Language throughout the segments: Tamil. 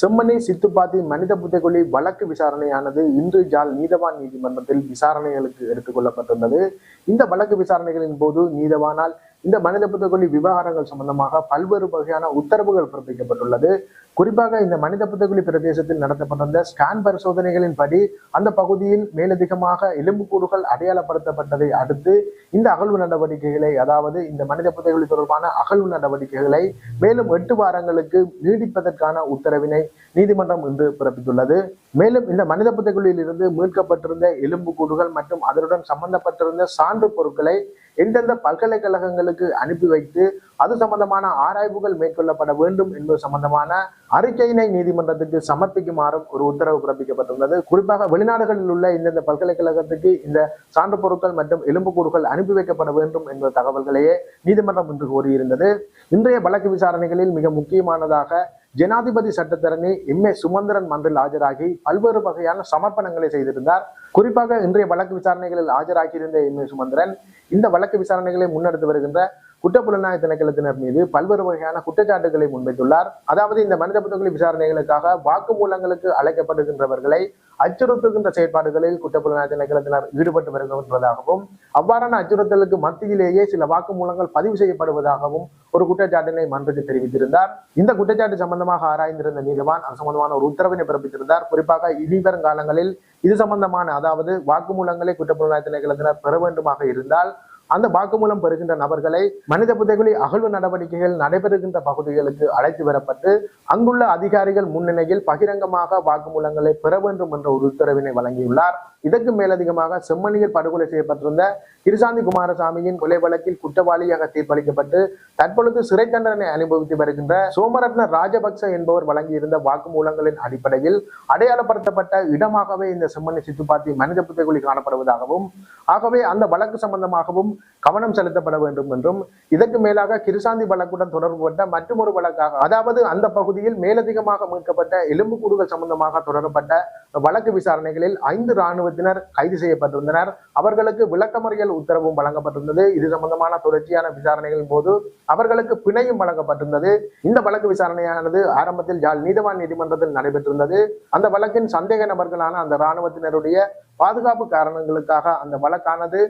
செம்மணி சித்துப்பாத்தி மனித புதைக்குழி வழக்கு விசாரணையானது இன்று ஜால் நீதவான் நீதிமன்றத்தில் விசாரணைகளுக்கு எடுத்துக்கொள்ளப்பட்டுள்ளது இந்த வழக்கு விசாரணைகளின் போது நீதவானால் இந்த மனித புதைக்குழி விவகாரங்கள் சம்பந்தமாக பல்வேறு வகையான உத்தரவுகள் பிறப்பிக்கப்பட்டுள்ளது. குறிப்பாக இந்த மனித புதைக்குழி பிரதேசத்தில் நடத்தப்பட்டிருந்த ஸ்கேன் பரிசோதனைகளின் படி அந்த பகுதியில் மேலதிகமாக எலும்புக்கூடுகள் அடையாளப்படுத்தப்பட்டதை அடுத்து இந்த அகழ்வு நடவடிக்கைகளை அதாவது இந்த மனித புதைக்குழி தொடர்பான அகழ்வு நடவடிக்கைகளை மேலும் எட்டு வாரங்களுக்கு நீடிப்பதற்கான உத்தரவினை நீதிமன்றம் இன்று பிறப்பித்துள்ளது. மேலும் இந்த மனித புதைக்குழியில் இருந்து மீட்கப்பட்டிருந்த எலும்புக்கூடுகள் மற்றும் அதனுடன் சம்பந்தப்பட்டிருந்த சான்று பொருட்களை எந்தெந்த பல்கலைக்கழகங்களுக்கு அனுப்பி வைத்து அது சம்பந்தமான ஆராய்வுகள் மேற்கொள்ளப்பட வேண்டும் என்பது சம்பந்தமான அறிக்கையினை நீதிமன்றத்துக்கு சமர்ப்பிக்குமாறும் ஒரு உத்தரவு பிறப்பிக்கப்பட்டுள்ளது. குறிப்பாக வெளிநாடுகளில் உள்ள இந்தந்த பல்கலைக்கழகத்துக்கு இந்த சான்று பொருட்கள் மற்றும் எலும்புக்கூடுகள் அனுப்பி வைக்கப்பட வேண்டும் என்ற தகவல்களையே நீதிமன்றம் இன்று கோரியிருந்தது இன்றைய வழக்கு விசாரணைகளில் மிக முக்கியமானதாக ஜனாதிபதி சட்டத்தரணி எம் ஏ சுமந்திரன் மன்றில் ஆஜராகி பல்வேறு வகையான சமர்ப்பணங்களை செய்திருந்தார். குறிப்பாக இன்றைய வழக்கு விசாரணைகளில் ஆஜராகியிருந்த எம் ஏ சுமந்திரன் இந்த வழக்கு விசாரணைகளை முன்னெடுத்து வருகின்ற குற்றப்புலனாய திணைக்களத்தினர் மீது பல்வேறு வகையான குற்றச்சாட்டுகளை முன்வைத்துள்ளார். அதாவது இந்த மனித புத்தகங்களை விசாரணைகளுக்காக வாக்குமூலங்களுக்கு அழைக்கப்படுகின்றவர்களை அச்சுறுத்துகின்ற செயற்பாடுகளில் குற்றப்புலனாய திணைக்களத்தினர் ஈடுபட்டு வருகின்றதாகவும் அவ்வாறான அச்சுறுத்தலுக்கு மத்தியிலேயே சில வாக்குமூலங்கள் பதிவு செய்யப்படுவதாகவும் ஒரு குற்றச்சாட்டினை மன்றுக்கு தெரிவித்திருந்தார். இந்த குற்றச்சாட்டு சம்பந்தமாக ஆராய்ந்திருந்த நீதிவான் அது சம்பந்தமான ஒரு உத்தரவினை பிறப்பித்திருந்தார். குறிப்பாக இனிவரும் காலங்களில் இது சம்பந்தமான அதாவது வாக்குமூலங்களை குற்றப்புலனாய திணைக்களத்தினர் பெற வேண்டுமாக இருந்தால் அந்த வாக்குமூலம் பெறுகின்ற நபர்களை மனித புதைகுழி அகழ்வு நடவடிக்கைகள் நடைபெறுகின்ற பகுதிகளுக்கு அழைத்து வரப்பட்டு அங்குள்ள அதிகாரிகள் முன்னிலையில் பகிரங்கமாக வாக்குமூலங்களை பெற வேண்டும் என்ற ஒரு உத்தரவினை வழங்கியுள்ளார். இதற்கு மேலதிகமாக செம்மணியில் படுகொலை செய்யப்பட்டிருந்த கிருசாந்தி குமாரசாமியின் கொலை வழக்கில் குற்றவாளியாக தீர்ப்பளிக்கப்பட்டு தற்பொழுது சிறை தண்டனை அனுபவித்து வருகின்ற சோமரத்ன ராஜபக்ச என்பவர் வழங்கியிருந்த வாக்குமூலங்களின் அடிப்படையில் அடையாளப்படுத்தப்பட்ட இடமாகவே இந்த செம்மணி சித்துப்பாத்தி மனித புதைகுழி காணப்படுவதாகவும் ஆகவே அந்த வழக்கு சம்பந்தமாகவும் கவனம் செலுத்தப்பட வேண்டும் என்றும் இதற்கு மேலாக கிருசாந்தி வழக்குடன் தொடர்புபட்ட மற்றொரு வழக்காக அதாவது அந்த பகுதியில் மேலதிகமாக மீட்கப்பட்ட எலும்புக்கூடுகள் சம்பந்தமாக தொடரப்பட்ட வழக்கு விசாரணைகளில் ஐந்து இராணுவத்தினர் கைது செய்யப்பட்டிருந்தனர். அவர்களுக்கு விளக்கமறியல் உத்தரவும் வழங்கப்பட்டிருந்தது. இது சம்பந்தமான தொடர்ச்சியான விசாரணைகளின் போது அவர்களுக்கு பிணையும் வழங்கப்பட்டிருந்தது. இந்த வழக்கு விசாரணையானது ஆரம்பத்தில் யாழ் நீதவான் நீதிமன்றத்தில் நடைபெற்றிருந்தது. அந்த வழக்கின் சந்தேக நபர்களான அந்த இராணுவத்தினருடைய பாதுகாப்பு காரணங்களுக்காக அந்த வழக்கானது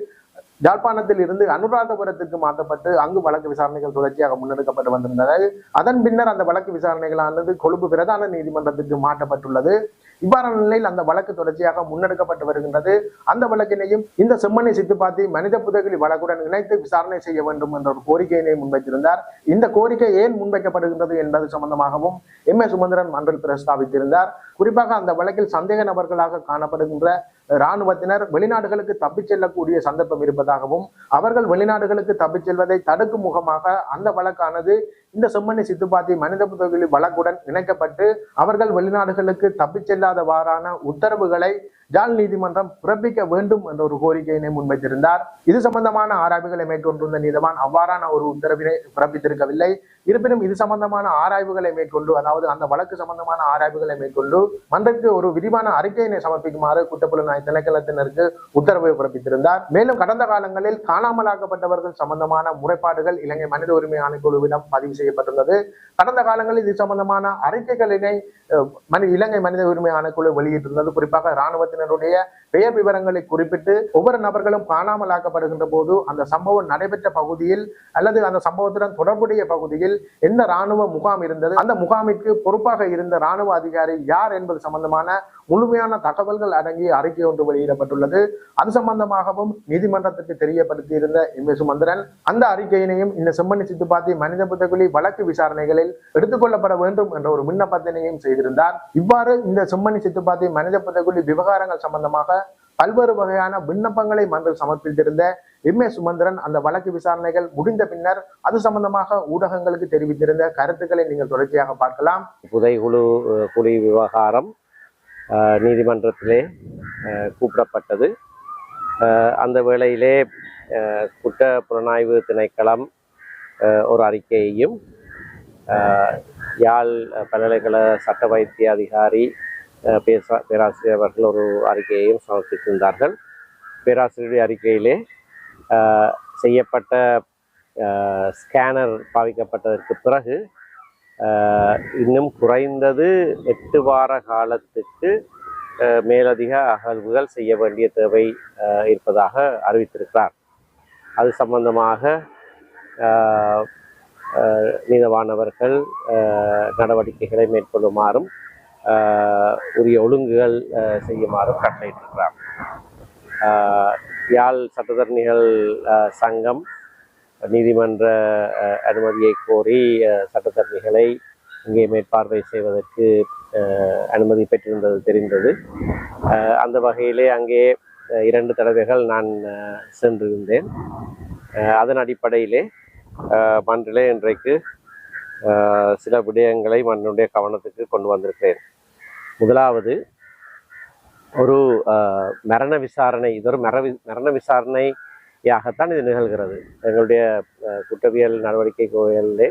யாழ்ப்பாணத்தில் இருந்து அனுராதபுரத்துக்கு மாற்றப்பட்டு அங்கு வழக்கு விசாரணைகள் தொடர்ச்சியாக முன்னெடுக்கப்பட்டு வந்திருந்தது. அதன் பின்னர் அந்த வழக்கு விசாரணைகளானது கொழும்பு பிரதான நீதிமன்றத்திற்கு மாற்றப்பட்டுள்ளது. இவ்வாறான நிலையில் அந்த வழக்கு தொடர்ச்சியாக முன்னெடுக்கப்பட்டு வருகின்றது. அந்த வழக்கினையும் இந்த செம்மணி சித்துப்பாத்தி மனித புதகுலி வழக்குடன் இணைத்து விசாரணை செய்ய வேண்டும் என்ற ஒரு கோரிக்கையினை முன்வைத்திருந்தார். இந்த கோரிக்கை ஏன் முன்வைக்கப்படுகின்றது என்பது சம்பந்தமாகவும் எம் ஏ சுமந்திரன் மன்றில் பிரஸ்தாபித்திருந்தார். குறிப்பாக அந்த வழக்கில் சந்தேக நபர்களாக காணப்படுகின்ற இராணுவத்தினர் வெளிநாடுகளுக்கு தப்பிச் செல்லக்கூடிய சந்தர்ப்பம் இருப்பதாகவும் அவர்கள் வெளிநாடுகளுக்கு தப்பிச் செல்வதை தடுக்கும் முகமாக அந்த வழக்கானது இந்த செம்மண்ணி சித்துப்பாத்தி மனித தொகுதி வழக்குடன் இணைக்கப்பட்டு அவர்கள் வெளிநாடுகளுக்கு தப்பிச் செல்லாதவாறான உத்தரவுகளை ஜாழ் நீதிமன்றம் பிறப்பிக்க வேண்டும் என்ற ஒரு கோரிக்கையினை முன்வைத்திருந்தார். இது சம்பந்தமான ஆராய்வுகளை மேற்கொண்டிருந்த நீதிவான் அவ்வாறான ஒரு உத்தரவினை பிறப்பித்திருக்கவில்லை. இருப்பினும் இது சம்பந்தமான ஆராய்வுகளை மேற்கொண்டு அதாவது அந்த வழக்கு சம்பந்தமான ஆராய்வுகளை மேற்கொண்டு மன்றத்துக்கு ஒரு விரிவான அறிக்கையினை சமர்ப்பிக்குமாறு குற்றப்புலனாய் திணைக்களத்தினருக்கு உத்தரவை பிறப்பித்திருந்தார். மேலும் கடந்த காலங்களில் காணாமலாக்கப்பட்டவர்கள் சம்பந்தமான முறைப்பாடுகள் இலங்கை மனித உரிமை ஆணைக்குழுவிடம் பதிவு செய்யப்பட்டுள்ளது. கடந்த காலங்களில் இது சம்பந்தமான அறிக்கைகளினை இலங்கை மனித உரிமை ஆணைக்குழு வெளியிட்டிருந்தது. குறிப்பாக இராணுவத்தின் இராணுவத்தினருடைய பெயர் விவரங்களை குறிப்பிட்டு ஒவ்வொரு நபர்களும் காணாமலாக்கப்படுகின்ற போது அந்த சம்பவம் நடைபெற்ற பகுதியில் அல்லது அந்த சம்பவத்துடன் தொடர்புடைய பகுதியில் எந்த ராணுவ முகாம் இருந்தது? அந்த முகாமிற்கு பொறுப்பாக இருந்த ராணுவ அதிகாரி யார் என்பது சம்பந்தமான முழுமையான தகவல்கள் அடங்கிய அறிக்கை ஒன்று வெளியிடப்பட்டுள்ளது. அது சம்பந்தமாகவும் நீதிமன்றத்திற்கு தெரியப்படுத்தியிருந்த எம். ஏ சுமந்திரன் அந்த அறிக்கையினையும் இந்த செம்மணி சித்துப்பாத்தி மனித புத்தகுலி வழக்கு விசாரணைகளில் எடுத்துக்கொள்ளப்பட வேண்டும் என்ற ஒரு விண்ணப்பத்தினையும் செய்திருந்தார். இவ்வாறு இந்த செம்மணி சித்துப்பாத்தி மனித புத்தகுலி விவகாரங்கள் சம்பந்தமாக பல்வேறு வகையான விண்ணப்பங்களை மன்றில் சமர்ப்பித்திருந்த எம் ஏ சுமந்திரன் அந்த வழக்கு விசாரணைகள் முடிந்த பின்னர் அது சம்பந்தமாக ஊடகங்களுக்கு தெரிவித்திருந்த கருத்துக்களை நீங்கள் தொடர்ச்சியாக பார்க்கலாம். புதைகுழு குழி விவகாரம் நீதிமன்றத்திலே கூப்பிடப்பட்டது. அந்த வேளையிலே குற்ற புலனாய்வு திணைக்களம் ஒரு அறிக்கையையும் யாழ் பல்கலைக்கழக சட்ட வைத்திய அதிகாரி பேச- பேராசிரியர் அவர்கள் ஒரு அறிக்கையையும் சமர்ப்பித்திருந்தார்கள். பேராசிரியருடைய அறிக்கையிலே செய்யப்பட்ட ஸ்கேனர் பாவிக்கப்பட்டதற்கு பிறகு இன்னும் குறைந்தது எட்டு வார காலத்துக்கு மேலதிக அகழ்வுகள் செய்ய வேண்டிய தேவை இருப்பதாக அறிவித்திருக்கிறார். அது சம்பந்தமாக நீதவானவர்கள் நடவடிக்கைகளை மேற்கொள்ளுமாறும் உரிய ஒழுங்குகள் செய்யுமாறு செய்யுமாறும் கட்டளையிட்டிருக்கிறார் யாழ் சட்டத்தரணிகள் சங்கம் நீதிமன்ற அனுமதியை கோரி சட்டத்தரணிகளை இங்கே மேற்பார்வை செய்வதற்கு அனுமதி பெற்றிருந்தது தெரிந்தது. அந்த வகையிலே அங்கே இரண்டு தடவைகள் நான் சென்றிருந்தேன். அதன் அடிப்படையிலே மன்றிலே இன்றைக்கு சில விடயங்களை மன்னுடைய கவனத்துக்கு கொண்டு வந்திருக்கிறேன். முதலாவது ஒரு மரண விசாரணை இது ஒரு மர மரண விசாரணையாகத்தான் இது நிகழ்கிறது. எங்களுடைய குற்றவியல் நடவடிக்கை கோயிலே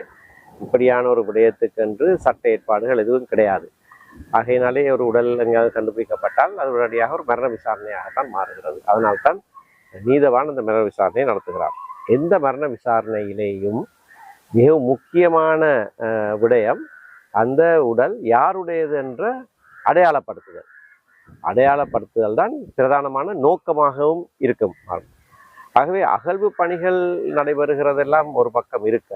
இப்படியான ஒரு விடயத்துக்கென்று சட்ட ஏற்பாடுகள் எதுவும் கிடையாது. ஆகையினாலே ஒரு உடல் எங்கேயாவது கண்டுபிடிக்கப்பட்டால் அது உடனடியாக ஒரு மரண விசாரணையாகத்தான் மாறுகிறது. அதனால்தான் நீதவான் அந்த மரண விசாரணையை நடத்துகிறார். எந்த மரண விசாரணையிலேயும் மிகவும் முக்கியமான விடயம் அந்த உடல் யாருடையது என்ற அடையாளப்படுத்துதல். அடையாளப்படுத்துதல் தான் பிரதானமான நோக்கமாகவும் இருக்கும். ஆகவே அகழ்வு பணிகள் நடைபெறுகிறதெல்லாம் ஒரு பக்கம் இருக்க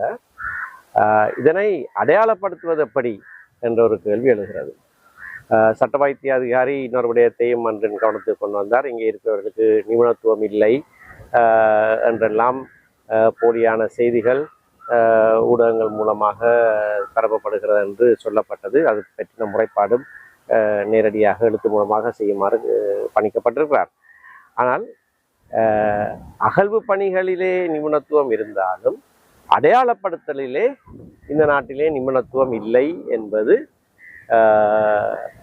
இதனை அடையாளப்படுத்துவது எப்படி என்ற ஒரு கேள்வி எழுகிறது. சட்ட வைத்திய அதிகாரி இன்னொரு விடயத்தையும் அன்றின் கவனத்துக்கு கொண்டு வந்தார். இங்கே இருக்கிறவர்களுக்கு நிபுணத்துவம் இல்லை என்றெல்லாம் போலியான செய்திகள் ஊடகங்கள் மூலமாக பரப்பப்படுகிறது என்று சொல்லப்பட்டது. அது பற்றின முறைப்பாடும் நேரடியாக எழுத்து மூலமாக செய்யுமாறு பணிக்கப்பட்டிருக்கிறார். ஆனால் அகழ்வு பணிகளிலே நிபுணத்துவம் இருந்தாலும் அடையாளப்படுத்தலிலே இந்த நாட்டிலே நிபுணத்துவம் இல்லை என்பது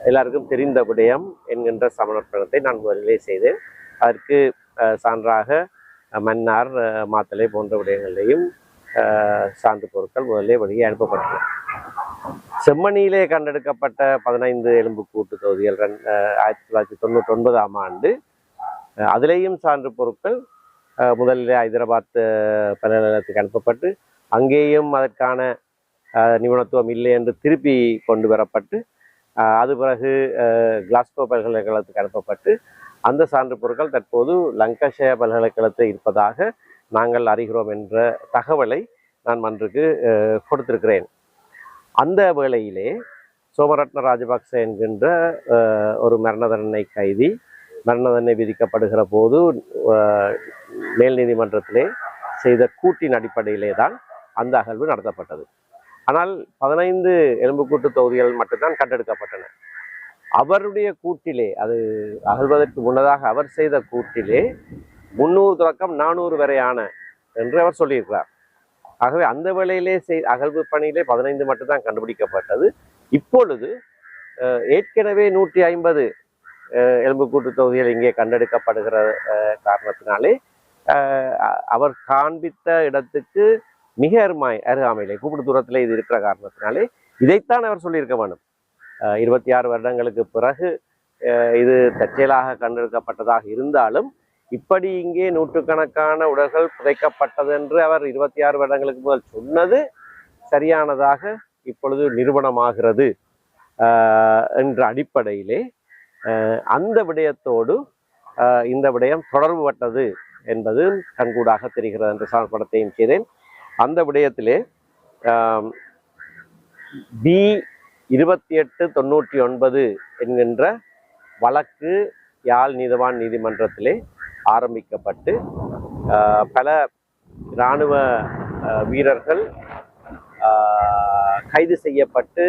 எல்லாருக்கும் தெரிந்த விடயம் என்கின்ற சமர்ப்பணத்தை நான் முதலிலே செய்தேன். அதற்கு சான்றாக மன்னார் மாத்தலை மாத்தளை போன்ற விடயங்களையும் சான்று பொருட்கள் முதலே வெளியே அனுப்பப்பட்டன செம்மணியிலே கண்டெடுக்கப்பட்ட பதினைந்து எலும்புக்கூட்டு தொகுதிகள் ரெண்- ஆயிரத்தி தொள்ளாயிரத்தி தொண்ணூற்றி ஒன்பதாம் ஆண்டு அதிலேயும் சான்று பொருட்கள் முதலில் முதலிலே ஹைதராபாத் பல்கலைக்கழகத்துக்கு அனுப்பப்பட்டு அங்கேயும் அதற்கான நிபுணத்துவம் இல்லை என்று திருப்பி கொண்டு வரப்பட்டு அது பிறகு கிளாஸ்கோ பல்கலைக்கழகத்துக்கு அனுப்பப்பட்டு அந்த சான்று பொருட்கள் தற்போது லங்கஷய பல்கலைக்கழகத்தில் இருப்பதாக நாங்கள் அறிகிறோம் என்ற தகவலை நான் மன்றுக்கு கொடுத்திருக்கிறேன். அந்த வேளையிலே சோமரத்ன ராஜபக்ச என்கின்ற ஒரு மரண தண்டனை கைதி மரண தண்டனை விதிக்கப்படுகிற போது மேல் நீதிமன்றத்திலே செய்த கூட்டின் அடிப்படையிலே தான் அந்த அகழ்வு நடத்தப்பட்டது. ஆனால் பதினைந்து எலும்புக்கூட்டு தொகுதிகள் மட்டும்தான் கண்டெடுக்கப்பட்டன. அவருடைய கூட்டிலே அது அகழ்வதற்கு முன்னதாக அவர் செய்த கூட்டிலே முந்நூறு தொடக்கம் நானூறு வரையான என்று அவர் சொல்லியிருக்கிறார். ஆகவே அந்த வேளையிலே செய் அகழ்வு பணியிலே பதினைந்து மட்டும்தான் கண்டுபிடிக்கப்பட்டது. இப்பொழுது ஏற்கனவே நூற்றி ஐம்பது எலும்புக்கூட்டு தொகுதிகள் இங்கே கண்டெடுக்கப்படுகிற காரணத்தினாலே அவர் காண்பித்த இடத்துக்கு மிக அருமாய் அருகாமையிலே கூப்பிடு தூரத்தில் இது இருக்கிற காரணத்தினாலே இதைத்தான் அவர் சொல்லியிருக்க வேண்டும். இருபத்தி ஆறு வருடங்களுக்கு பிறகு இது தற்செயலாக கண்டெடுக்கப்பட்டதாக இருந்தாலும் இப்படி இங்கே நூற்றுக்கணக்கான உடல்கள் புதைக்கப்பட்டது என்று அவர் இருபத்தி ஆறு வருடங்களுக்கு முதல் சொன்னது சரியானதாக இப்பொழுது நிறுவனமாகிறது என்ற அடிப்படையிலே அந்த விடயத்தோடு இந்த விடயம் தொடர்புபட்டது என்பது கண்கூடாக தெரிகிறது என்று சார்படத்தையும் செய்தேன். அந்த விடயத்திலே பி இருபத்தி எட்டு தொண்ணூற்றி ஒன்பது என்கின்ற வழக்கு யாழ் நீதவான் நீதிமன்றத்திலே ஆரம்பிக்கப்பட்டு பல இராணுவ வீரர்கள் கைது செய்யப்பட்டு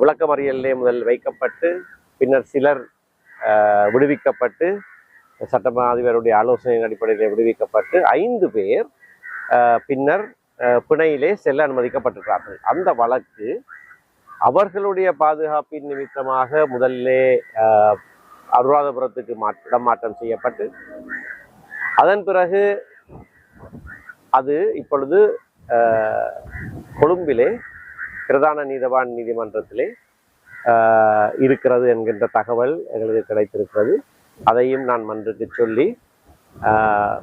விளக்கமறியலே விளக்கமறியலிலே முதல் வைக்கப்பட்டு பின்னர் சிலர் விடுவிக்கப்பட்டு சட்டமன்ற அதிபருடைய ஆலோசனையின் அடிப்படையில் விடுவிக்கப்பட்டு ஐந்து பேர் பின்னர் பிணையிலே செல்ல அனுமதிக்கப்பட்டிருக்கிறார்கள். அந்த வழக்கு அவர்களுடைய பாதுகாப்பின் நிமித்தமாக முதல்ல அனுராதபுரத்துக்கு இடமாற்றம் செய்யப்பட்டு அதன் பிறகு அது இப்பொழுது கொழும்பிலே பிரதான நீதவான் நீதிமன்றத்திலே இருக்கிறது என்கின்ற தகவல் எங்களுக்கு கிடைத்திருக்கிறது. அதையும் நான் மன்றுக்கு சொல்லி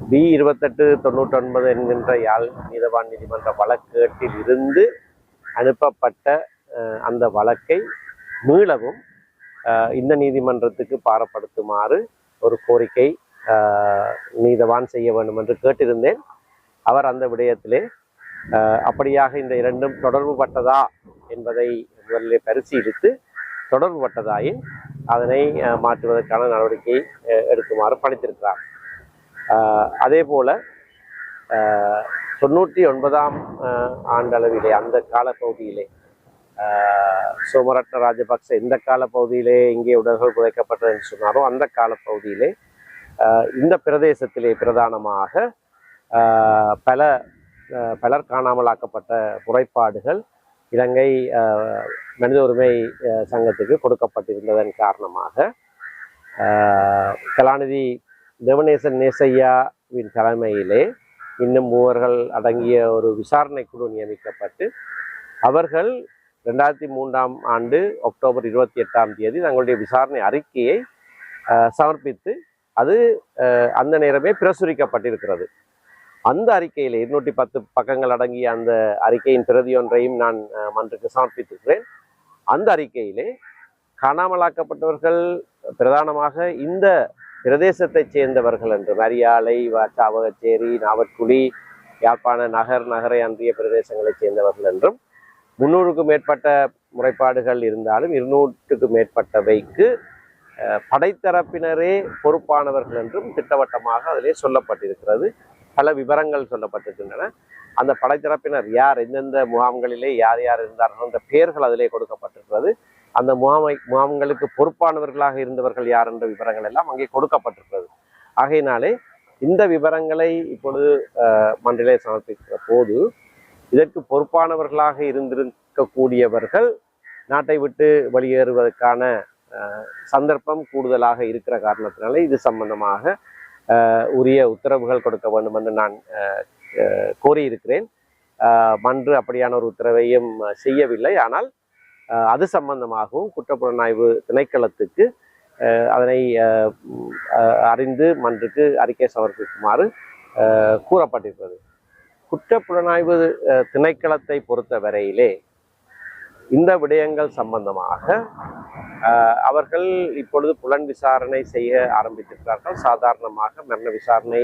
பி இருபத்தெட்டு தொண்ணூற்றொன்பது என்கின்ற யாழ் நீதவான் நீதிமன்ற வழக்கேட்டில் இருந்து அனுப்பப்பட்ட அந்த வழக்கை மீளவும் இந்த நீதிமன்றத்துக்கு பாரப்படுத்துமாறு ஒரு கோரிக்கை நீதவான் செய்ய வேண்டும் என்று கேட்டிருந்தேன். அவர் அந்த விடயத்திலே அப்படியாக இந்த இரண்டும் தொடர்பு பட்டதா என்பதை முதலில் பரிசீலித்து தொடர்பு பட்டதாயின் அதனை மாற்றுவதற்கான நடவடிக்கை எடுக்குமாறு பணித்திருக்கிறார். அதே போல தொண்ணூற்றி ஒன்பதாம் ஆண்டளவிலே அந்த காலப்பகுதியிலே சோமரட்ட ராஜபக்ச ராஜபக்ச கால காலப்பகுதியிலே இங்கே உடல்கள் புதைக்கப்பட்டது என்று சொன்னாரோ அந்த காலப்பகுதியிலே பகுதியிலே இந்த பிரதேசத்திலே பிரதானமாக பல பலர் காணாமலாக்கப்பட்ட முறைப்பாடுகள் இலங்கை மனித உரிமை சங்கத்துக்கு கொடுக்கப்பட்டிருந்ததன் காரணமாக கலாநிதி தேவநேசன் நேசையாவின் தலைமையிலே இன்னும் மூவர்கள் அடங்கிய ஒரு விசாரணை குழு நியமிக்கப்பட்டு அவர்கள் ரெண்டாயிரத்தி மூன்றாம் ஆண்டு அக்டோபர் இருபத்தி எட்டாம் தேதி தங்களுடைய விசாரணை அறிக்கையை சமர்ப்பித்து அது அந்த நேரமே பிரசுரிக்கப்பட்டிருக்கிறது. அந்த அறிக்கையில் இருநூற்றி பத்து பக்கங்கள் அடங்கிய அந்த அறிக்கையின் பிரதி ஒன்றையும் நான் மன்றுக்கு சமர்ப்பித்திருக்கிறேன். அந்த அறிக்கையிலே காணாமலாக்கப்பட்டவர்கள் பிரதானமாக இந்த பிரதேசத்தைச் சேர்ந்தவர்கள் என்று மரியாலை சாவகச்சேரி நாவற்குழி யாழ்ப்பாண நகர் நகரை அன்றிய பிரதேசங்களைச் சேர்ந்தவர்கள் என்றும் முந்நூறுக்கும் மேற்பட்ட முறைப்பாடுகள் இருந்தாலும் இருநூற்றுக்கும் மேற்பட்டவைக்கு படைத்தரப்பினரே பொறுப்பானவர்கள் என்றும் திட்டவட்டமாக அதிலே சொல்லப்பட்டிருக்கிறது. பல விவரங்கள் சொல்லப்பட்டிருக்கின்றன. அந்த படைத்தரப்பினர் யார் எந்தெந்த முகாம்களிலே யார் யார் இருந்தார்கள் என்ற பெயர்கள் அதிலே கொடுக்கப்பட்டிருக்கிறது. அந்த முகாமை முகாம்களுக்கு பொறுப்பானவர்களாக இருந்தவர்கள் யார் என்ற விவரங்கள் எல்லாம் அங்கே கொடுக்கப்பட்டிருக்கிறது. ஆகையினாலே இந்த விவரங்களை இப்பொழுது அஹ், மன்றிலே சமர்ப்பிக்கிற போது இதற்கு பொறுப்பானவர்களாக இருந்திருக்கக்கூடியவர்கள் நாட்டை விட்டு வெளியேறுவதற்கான சந்தர்ப்பம் கூடுதலாக இருக்கிற காரணத்தினால இது சம்பந்தமாக உரிய உத்தரவுகள் கொடுக்க வேண்டும் என்று நான் கோரியிருக்கிறேன். மன்று அப்படியான ஒரு உத்தரவையும் செய்யவில்லை. ஆனால் அது சம்பந்தமாகவும் குற்றப்புலனாய்வு திணைக்களத்துக்கு அதனை அறிந்து மன்றுக்கு அறிக்கை சமர்ப்பிக்குமாறு கூறப்பட்டிருக்கிறது. குற்ற புலனாய்வு திணைக்களத்தை பொறுத்த வரையிலே இந்த விடயங்கள் சம்பந்தமாக அவர்கள் இப்பொழுது புலன் விசாரணை செய்ய ஆரம்பித்திருக்கிறார்கள். சாதாரணமாக மரண விசாரணை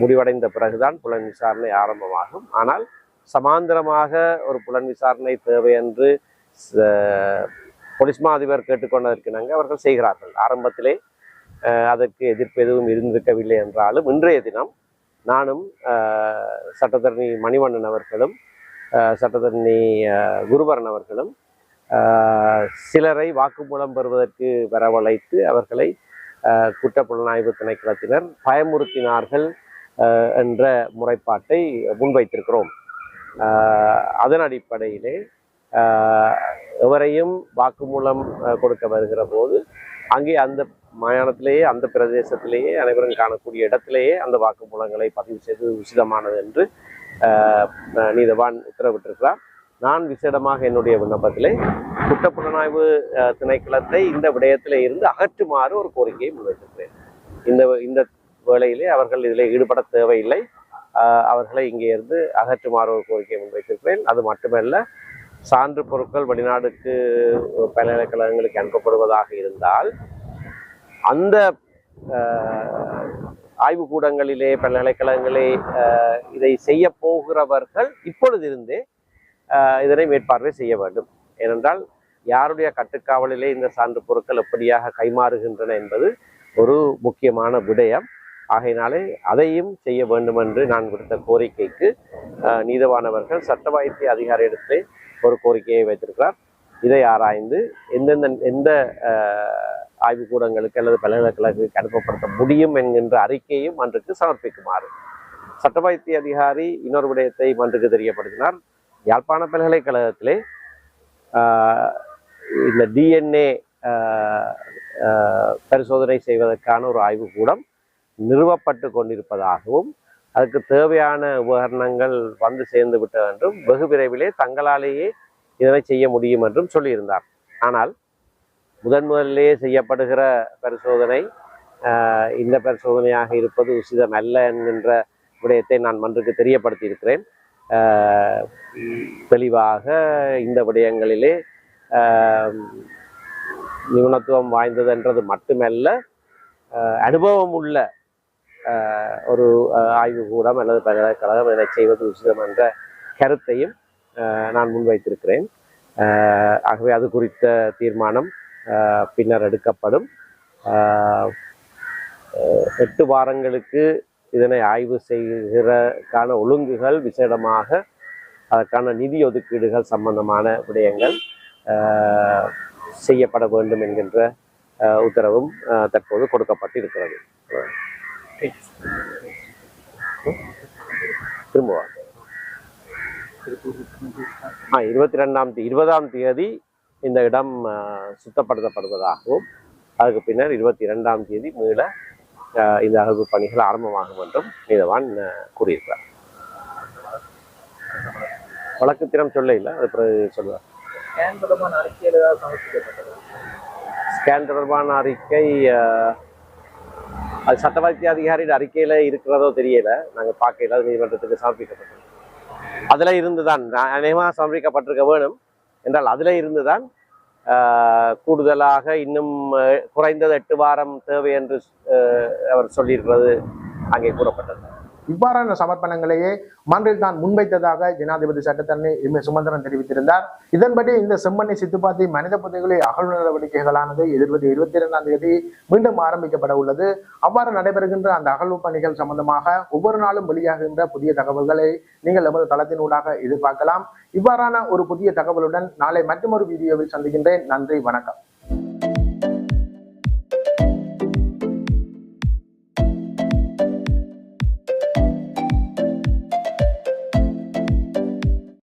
முடிவடைந்த பிறகுதான் புலன் விசாரணை ஆரம்பமாகும். ஆனால் சமாந்தரமாக ஒரு புலன் விசாரணை தேவை என்று போலீஸ் மா அதிபர் கேட்டுக்கொண்டதற்கிணங்க அவர்கள் செய்கிறார்கள். ஆரம்பத்திலே அதற்கு எதிர்ப்பு எதுவும் இருந்திருக்கவில்லை என்றாலும் இன்றைய தினம் நானும் சட்டத்தரணி மணிவண்ணன் அவர்களும் சட்டத்தரணி குருபரன் அவர்களும் சிலரை வாக்குமூலம் பெறுவதற்கு வரவழைத்து அவர்களை அஹ், குற்றப்புலனாய்வு திணைக்களத்தினர் பயமுறுத்தினார்கள் என்ற முறைப்பாட்டை முன்வைத்திருக்கிறோம். அதன் அடிப்படையிலே எவரையும் வாக்குமூலம் கொடுக்க வருகிற போது அங்கே அந்த மயானத்திலேயே அந்த பிரதேசத்திலேயே அனைவரும் காணக்கூடிய இடத்திலேயே அந்த வாக்குமூலங்களை பதிவு செய்து உசிதமானது என்று நீதவான் உத்தரவிட்டிருக்கிறார். நான் விசேடமாக என்னுடைய விண்ணப்பத்திலே குற்றப்புலனாய்வு திணைக்களத்தை இந்த விடயத்திலே இருந்து அகற்றுமாறு ஒரு கோரிக்கையை முன்வைத்திருக்கிறேன். இந்த இந்த வேளையிலே அவர்கள் இதில் ஈடுபட தேவையில்லை. அவர்களை இங்கே இருந்து அகற்றுமாறு ஒரு கோரிக்கையை முன்வைத்திருக்கிறேன். அது மட்டுமல்ல சான்று பொருட்கள் வெளிநாடுக்கு பல்கலைக்கழகங்களுக்கு அனுப்பப்படுவதாக இருந்தால் அந்த ஆய்வுக்கூடங்களிலே பல்கலைக்கழகங்களே இதை செய்ய போகிறவர்கள் இப்பொழுதிருந்தே இதனை மேற்பார்வை செய்ய வேண்டும். ஏனென்றால் யாருடைய கட்டுக்காவலிலே இந்த சான்று பொருட்கள் எப்படியாக கைமாறுகின்றன என்பது ஒரு முக்கியமான விடயம். ஆகையினாலே அதையும் செய்ய வேண்டும் என்று நான் விடுத்த கோரிக்கைக்கு நீதவானவர்கள் சட்ட வைத்திய அதிகாரியிடத்திலே ஒரு கோரிக்கையை வைத்திருக்கிறார். இதை ஆராய்ந்து எந்தெந்த எந்த ஆய்வுக்கூடங்களுக்கு அல்லது பல்கலைக்கழகங்களுக்கு அனுப்பப்படுத்த முடியும் என்கின்ற அறிக்கையும் மன்றுக்கு சமர்ப்பிக்குமாறு. சட்ட வைத்திய அதிகாரி இன்னொரு விடயத்தை மன்றுக்கு தெரியப்படுத்தினார். யாழ்ப்பாண பல்கலைக்கழகத்திலே இந்த டிஎன்ஏ பரிசோதனை செய்வதற்கான ஒரு ஆய்வுக்கூடம் நிறுவப்பட்டு கொண்டிருப்பதாகவும் அதுக்கு தேவையான உபகரணங்கள் வந்து சேர்ந்து விட்டது என்றும் வெகு விரைவிலே தங்களாலேயே இதனை செய்ய முடியும் என்றும் சொல்லியிருந்தார். ஆனால் முதன் முதலிலேயே செய்யப்படுகிற பரிசோதனை இந்த பரிசோதனையாக இருப்பது உசிதம் அல்ல என்கின்ற விடயத்தை நான் மன்றுக்கு தெரியப்படுத்தி இருக்கிறேன் தெளிவாக இந்த விடயங்களிலே நிபுணத்துவம் வாய்ந்ததுன்றது மட்டுமல்ல அனுபவம் உள்ள ஒரு ஆஹ், ஆய்வுக்கூடம் அல்லது பல்கலைக்கழகம் என செய்வது உசிதம் என்ற கருத்தையும் நான் முன்வைத்திருக்கிறேன். ஆகவே அது குறித்த தீர்மானம் பின்னர் எடுக்கப்படும் எட்டு வாரங்களுக்கு இதனை ஆய்வு செய்கிறக்கான ஒழுங்குகள் விசேடமாக அதற்கான நிதி ஒதுக்கீடுகள் சம்பந்தமான விடயங்கள் செய்யப்பட வேண்டும் என்கின்ற உத்தரவும் தற்போது கொடுக்கப்பட்டு இருக்கிறது வா. ஆ இருபத்தி ரெண்டாம் தேதி இருபதாம் தேதி இந்த இடம் சுத்தப்படுத்தப்படுவதாகவும் அதுக்கு பின்னர் இருபத்தி இரண்டாம் தேதி மீள இந்த அகழ்வு பணிகள் ஆரம்பமாகும் என்றும் நீதவான் கூறியிருக்கிறார். வழக்கு திறம் சொல்ல இல்லை அது பிறகு சொல்லுவார் ஸ்கேன் தொடர்பான அறிக்கை அது சட்ட வைத்திய அதிகாரியின் அறிக்கையில இருக்கிறதோ தெரியல. நாங்கள் பார்க்கல நீதிமன்றத்துக்கு சமர்ப்பிக்கப்பட்டது. அதுல இருந்துதான் நான் அநேகமாக சமர்ப்பிக்கப்பட்டிருக்க வேணும். என்றால் அதில் இருந்துதான் தான் கூடுதலாக இன்னும் குறைந்தது எட்டு வாரம் தேவை என்று அவர் சொல்லியிருக்கிறது அங்கே கூறப்பட்டது. இவ்வாறான சமர்ப்பணங்களையே மன்றில் தான் முன்வைத்ததாக ஜனாதிபதி சட்டத்தரணி எம் சுமந்திரன் தெரிவித்திருந்தார். இதன்படி இந்த செம்மண்ணை சித்துப்பாத்தி மனித புதைகளை அகழ்வு நடவடிக்கைகளானது எதிர்வது இருபத்தி இரண்டாம் தேதி மீண்டும் ஆரம்பிக்கப்பட உள்ளது. அவ்வாறு நடைபெறுகின்ற அந்த அகழ்வு பணிகள் சம்பந்தமாக ஒவ்வொரு நாளும் வெளியாகின்ற புதிய தகவல்களை நீங்கள் எமது தளத்தினூடாக எதிர்பார்க்கலாம். இவ்வாறான ஒரு புதிய தகவலுடன் நாளை மற்றொரு வீடியோவில் சந்திக்கின்றேன். நன்றி வணக்கம்.